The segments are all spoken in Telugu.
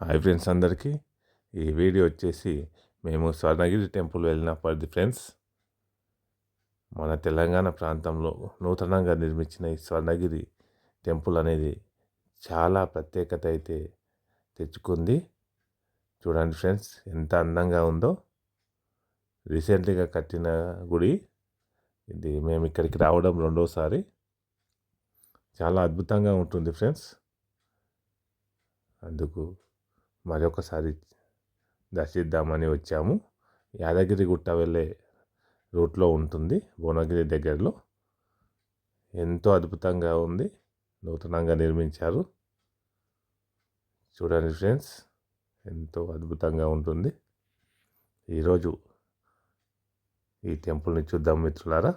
హాయ్ ఫ్రెండ్స్ అందరికీ. ఈ వీడియో వచ్చేసి మేము స్వర్ణగిరి టెంపుల్ వెళ్ళినప్పటిది ఫ్రెండ్స్. మన తెలంగాణ ప్రాంతంలో నూతనంగా నిర్మించిన ఈ స్వర్ణగిరి టెంపుల్ అనేది చాలా ప్రత్యేకత అయితే తెచ్చుకుంది. చూడండి ఫ్రెండ్స్ ఎంత అందంగా ఉందో. రీసెంట్గా కట్టిన గుడి. ఇది మేము ఇక్కడికి రావడం రెండోసారి. చాలా అద్భుతంగా ఉంటుంది ఫ్రెండ్స్. అందుకు మరొకసారి దర్శిద్దామని వచ్చాము. యాదగిరి గుట్ట వెళ్ళే రూట్లో ఉంటుంది భువనగిరి దగ్గరలో. ఎంతో అద్భుతంగా ఉంది నూతనంగా నిర్మించారు. చూడండి ఫ్రెండ్స్ ఎంతో అద్భుతంగా ఉంటుంది. ఈరోజు ఈ టెంపుల్ని చూద్దాం మిత్రులారా.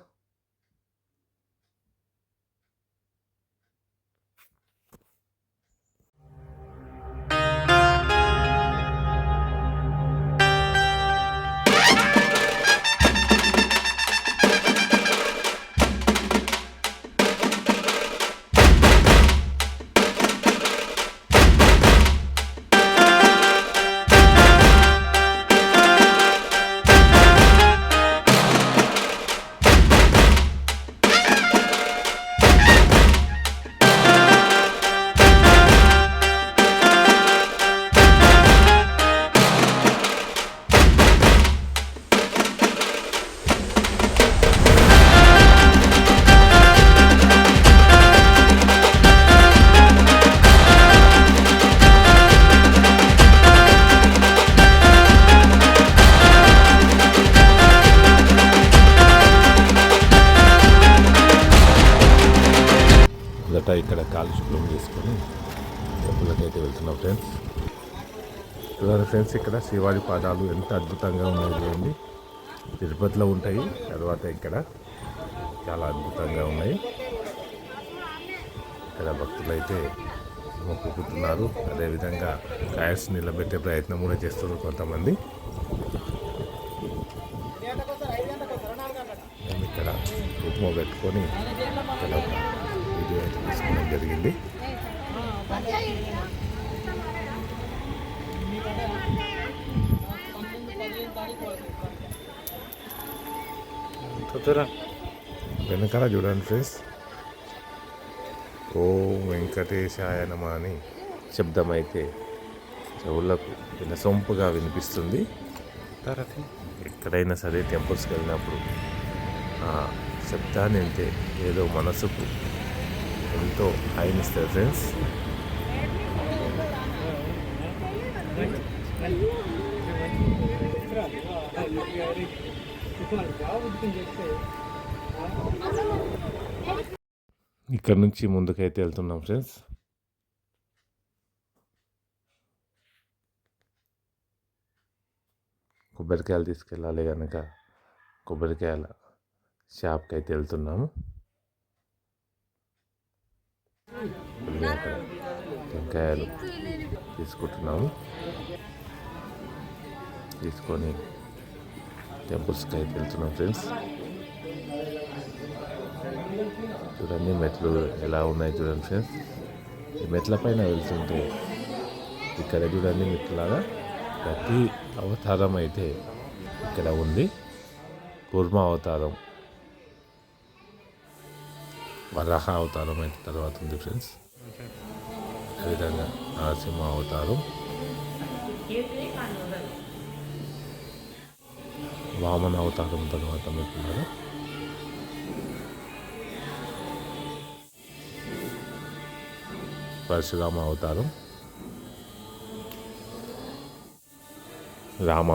అంతా ఇక్కడ కాలు శుభ్రం చేసుకొని టెంపుల్కైతే అయితే వెళ్తున్నాం ఫ్రెండ్స్. చూడండి ఫ్రెండ్స్ ఇక్కడ శివాజీ పాదాలు ఎంత అద్భుతంగా ఉన్నాయి చూడండి. తిరుపతిలో ఉంటాయి తర్వాత ఇక్కడ చాలా అద్భుతంగా ఉన్నాయి. ఇక్కడ భక్తులు అయితే మొక్కుకుంటున్నారు. అదేవిధంగా కాయర్స్ నిలబెట్టే ప్రయత్నం కూడా చేస్తున్నారు కొంతమంది. మేము ఇక్కడ ఉప్మా పెట్టుకొని ఇక్కడ వీడియో తీసుకోవడం జరిగింది. వెనకాల చూడండి ఫ్రెండ్స్. ఓ వెంకటేశాయ నమ అని శబ్దం అయితే చెవులకు వినసొంపుగా వినిపిస్తుంది. ఎక్కడైనా సరే టెంపుల్స్కి వెళ్ళినప్పుడు ఆ శబ్దాన్ని వింటే ఏదో మనసుకు ఎంతో హాయినిస్తుంది ఫ్రెండ్స్ ఇక్కడ నుంచి ముందుకైతే వెళ్తున్నాం ఫ్రెండ్స్. కొబ్బరికాయలు తీసుకెళ్ళాలి కనుక కొబ్బరికాయల షాప్కి అయితే వెళ్తున్నాము. మళ్ళీ అక్కడ టెంకాయలు తీసుకుంటున్నాము. తీసుకొని టెంపుల్స్కి అయితే వెళ్తున్నాం ఫ్రెండ్స్. చూడండి మెట్లు ఎలా ఉన్నాయి చూడండి ఫ్రెండ్స్. ఈ మెట్ల పైన వెళ్తుంటే ఇక్కడ చూడండి మెట్లాగా ప్రతి అవతారం అయితే ఇక్కడ ఉంది. కూర్మ అవతారం. వరాహ అవతారం అయితే తర్వాత ఉంది ఫ్రెండ్స్ అదేవిధంగా నరసింహ అవతారం. వామన అవతారం తర్వాత మిత్రులారా పరశురామ అవతారం. రామ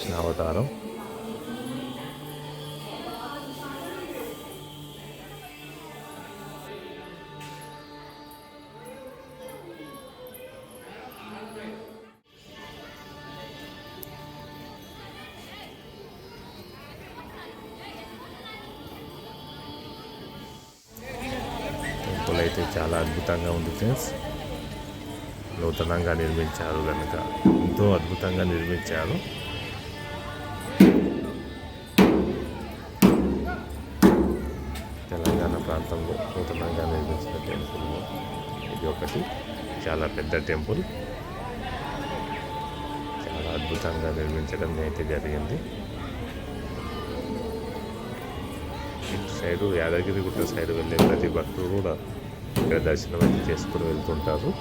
కృష్ణ అవతారం. టెంపుల్ అయితే చాలా అద్భుతంగా ఉంది ఫ్రెండ్స్. నూతనంగా నిర్మించారు కనుక ఎంతో అద్భుతంగా నిర్మించారు. ప్రాంతంలో నూతనంగా నిర్మించిన టెంపుల్లో ఇది ఒకటి. చాలా పెద్ద టెంపుల్. చాలా అద్భుతంగా నిర్మించడం అయితే జరిగింది. ఇటు సైడు యాదగిరి గుట్ట సైడ్ వెళ్ళే ప్రతి భక్తులు కూడా ఇక్కడ దర్శనం అయితే చేసుకుని వెళ్తుంటారు.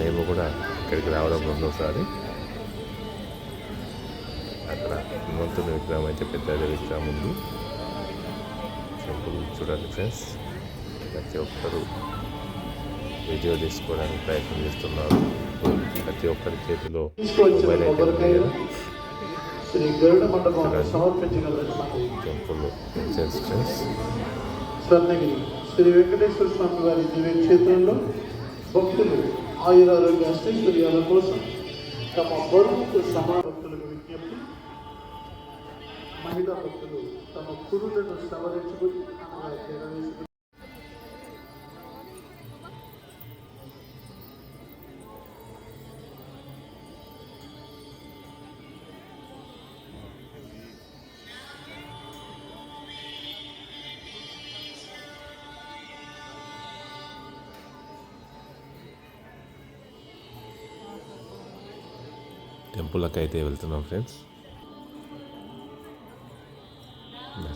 మేము కూడా ఇక్కడికి రావడం రెండోసారి. అక్కడ హనుమంతుని విగ్రహం అయితే పెద్ద విగ్రహం ఉంది. టెంపుల్ చూడండి ఫ్రెండ్స్. ప్రతి ఒక్కరు వీడియో తీసుకోవడానికి ప్రయత్నం చేస్తున్నారు. ప్రతి ఒక్కరి చేతిలో మొబైల్ అయితే టెంపుల్ ఫ్రెండ్స్. స్వర్ణగిరి శ్రీ వెంకటేశ్వర స్వామి వారి దివ్య క్షేత్రంలో భక్తులు ఆయురారోగ్య అష్టైశ్వర్యాల కోసం తమ బరువుకు సమాన మహిళా భక్తులు తమ కురులను సవరించుకుని అనగా జడవేసుకుని టెంపుల్కి అయితే వెళ్తున్నాం ఫ్రెండ్స్.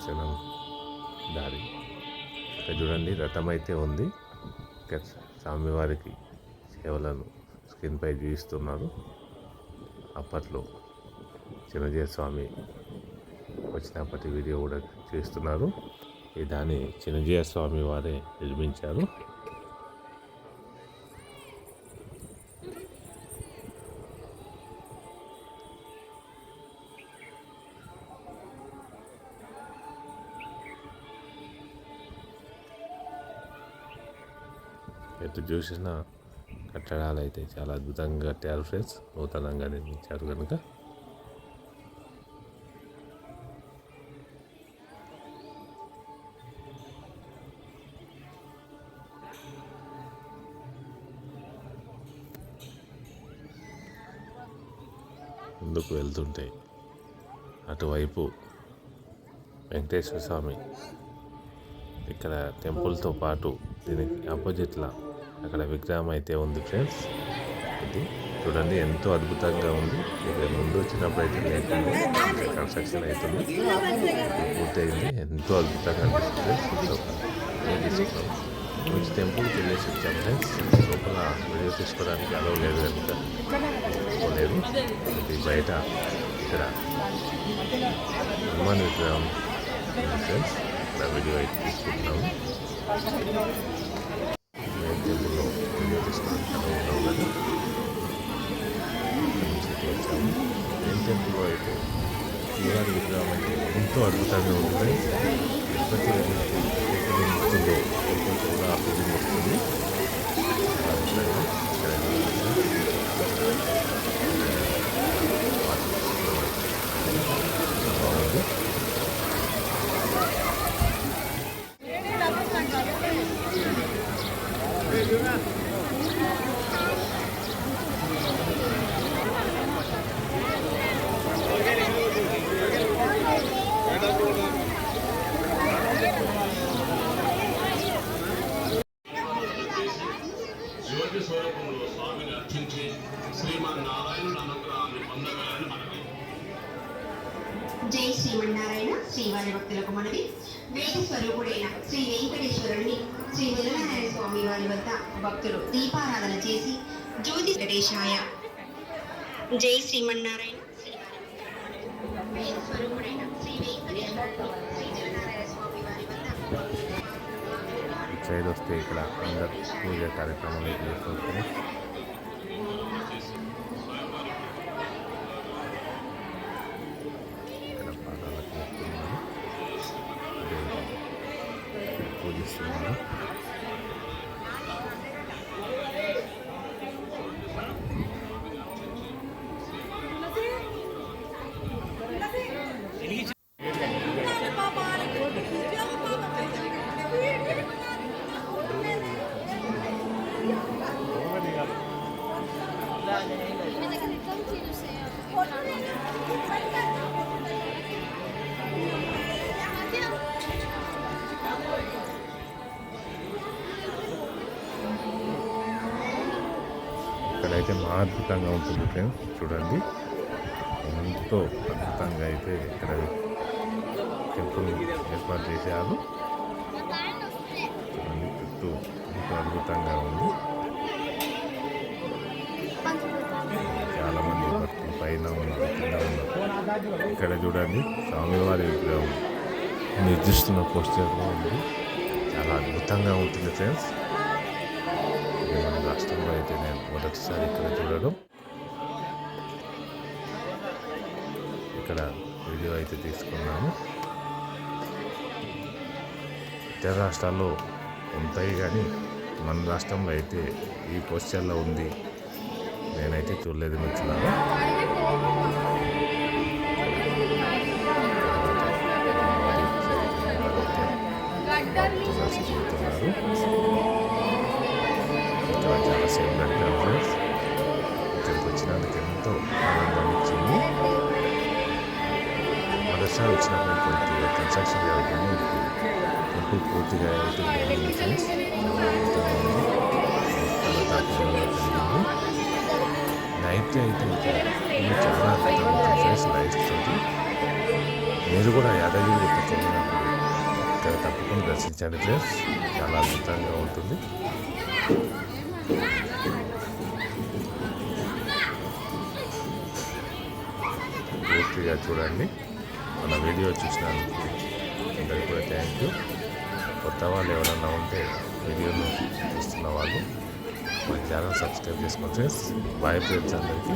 దర్శనం దారి. ఇక్కడ చూడండి రథం అయితే ఉంది. ఇక్కడ స్వామివారికి సేవలను స్క్రీన్పై చూపిస్తున్నారు. అప్పట్లో చిన్నజయ స్వామి వచ్చినప్పటి వీడియో కూడా చేస్తున్నారు ఈ దాన్ని చిన్నజయ స్వామి వారే నిర్మించారు. ఎటు చూసినా కట్టడాలు అయితే చాలా అద్భుతంగా కట్టారు ఫ్రెండ్స్. నూతనంగా నిర్మించారు కనుక ముందుకు వెళ్తుంటే అటువైపు వెంకటేశ్వర స్వామి ఇక్కడ టెంపుల్తో పాటు దీనికి ఆపోజిట్లో అక్కడ విగ్రహం అయితే ఉంది ఫ్రెండ్స్ ఇది చూడండి ఎంతో అద్భుతంగా ఉంది. ఇక్కడ ముందు వచ్చినప్పుడు అయితే లేకుండా కన్స్ట్రక్షన్ అవుతుంది. పూర్తయింది. ఎంతో అద్భుతంగా అనిపిస్తుంది తీసుకున్నాం మంచి టెంపుల్కి వెళ్ళేసి వచ్చాం ఫ్రెండ్స్ లోపల వీడియో తీసుకోవడానికి అలవ్ లేదు కనుక. తీసుకోలేదు ఇది బయట ఇక్కడ హనుమాన్ విగ్రహం ఫ్రెండ్స్ ఇక్కడ వీడియో అయితే తీసుకుంటున్నాము. మెయిన్ టెంపుల్లో అయితే శ్రీవారి విగ్రహం అయితే ఎంతో అద్భుతంగా ఉంటుంది తిరుపతి వెళ్ళినప్పుడు ఏ ఫీలింగ్ వస్తుందో టెంపుల్ కూడా ఆ ఫీలింగ్ వస్తుంది చాలా అద్భుతంగా ఇక్కడ బాగుంది జ్యోతి జై శ్రీమన్నారాయణ శ్రీవారి భక్తులకు మనవి. వేద స్వరూపుడైన శ్రీ వెంకటేశ్వరుడిని శ్రీ నిలనారాయణ స్వామి వారి వద్ద భక్తులు దీపారాధన చేసి జ్యోతి వెంకటేశాయ జై శ్రీమన్నారాయణ శ్రీవారి వేద స్వరూపుడైన శ్రీ వెంకటేశ్వరుని శ్రీ స్వామి వారి వద్ద సైడ్ వస్తే ఇక్కడ అందరు పూజ కార్యక్రమాలు అయితే ఇక్కడైతే మా అద్భుతంగా ఉంటుంది ఫ్రెండ్స్. చూడండి. ఎంతో అద్భుతంగా అయితే ఇక్కడ టెంపుల్ ఏర్పాటు చేశారు. చూడండి చుట్టూ ఎంతో అద్భుతంగా ఉంది. చాలా మంది భక్తులు పైన ఉన్నారు కింద ఉన్నారు. ఇక్కడ చూడండి స్వామివారి విగ్రహం నిర్దిస్తున్న పోస్టర్లో ఉంది. చాలా అద్భుతంగా ఉంటుంది ఫ్రెండ్స్. రాష్ట్రంలో అయితే నేను మొదటిసారి ఇక్కడ చూడడం. ఇక్కడ వీడియో అయితే తీసుకున్నాను. ఇతర రాష్ట్రాల్లో ఉంటాయి కానీ మన రాష్ట్రంలో అయితే ఈ పోస్చర్లో ఉంది. నేనైతే చూడలేదు నచ్చున్నాను చదువుతున్నారు చాలా సేపు గడిపాం ఫ్రెండ్స్. ఇక్కడికి వచ్చినందుకు ఎంతో ఆనందం ఇచ్చింది. మొదటిసారి వచ్చినప్పుడు కొద్దిగా కన్స్ట్రక్షన్ జరుగుతుంది. ఇప్పుడు పూర్తిగా అయితే ఫ్రెండ్స్. నైట్ అయితే ఇక్కడ చాలా అద్భుతంగా ఉంటుంది ఫ్రెండ్స్ లైట్స్ తోటి. మీరు కూడా యాదగిరి వెళ్ళినప్పుడు ఇక్కడ తప్పకుండా దర్శించండి ఫ్రెండ్స్. చాలా అద్భుతంగా ఉంటుంది. పూర్తిగా చూడండి. మన వీడియో చూసినందుకు అందరికీ కూడా థ్యాంక్ యూ కొత్త వాళ్ళు ఎవరన్నా ఉంటే వీడియోను చూస్తున్న వాళ్ళు మన ఛానల్ సబ్స్క్రైబ్ చేసుకోండి ఫ్రెండ్స్. బాయ్ ఫ్రెండ్స్ అందరికీ.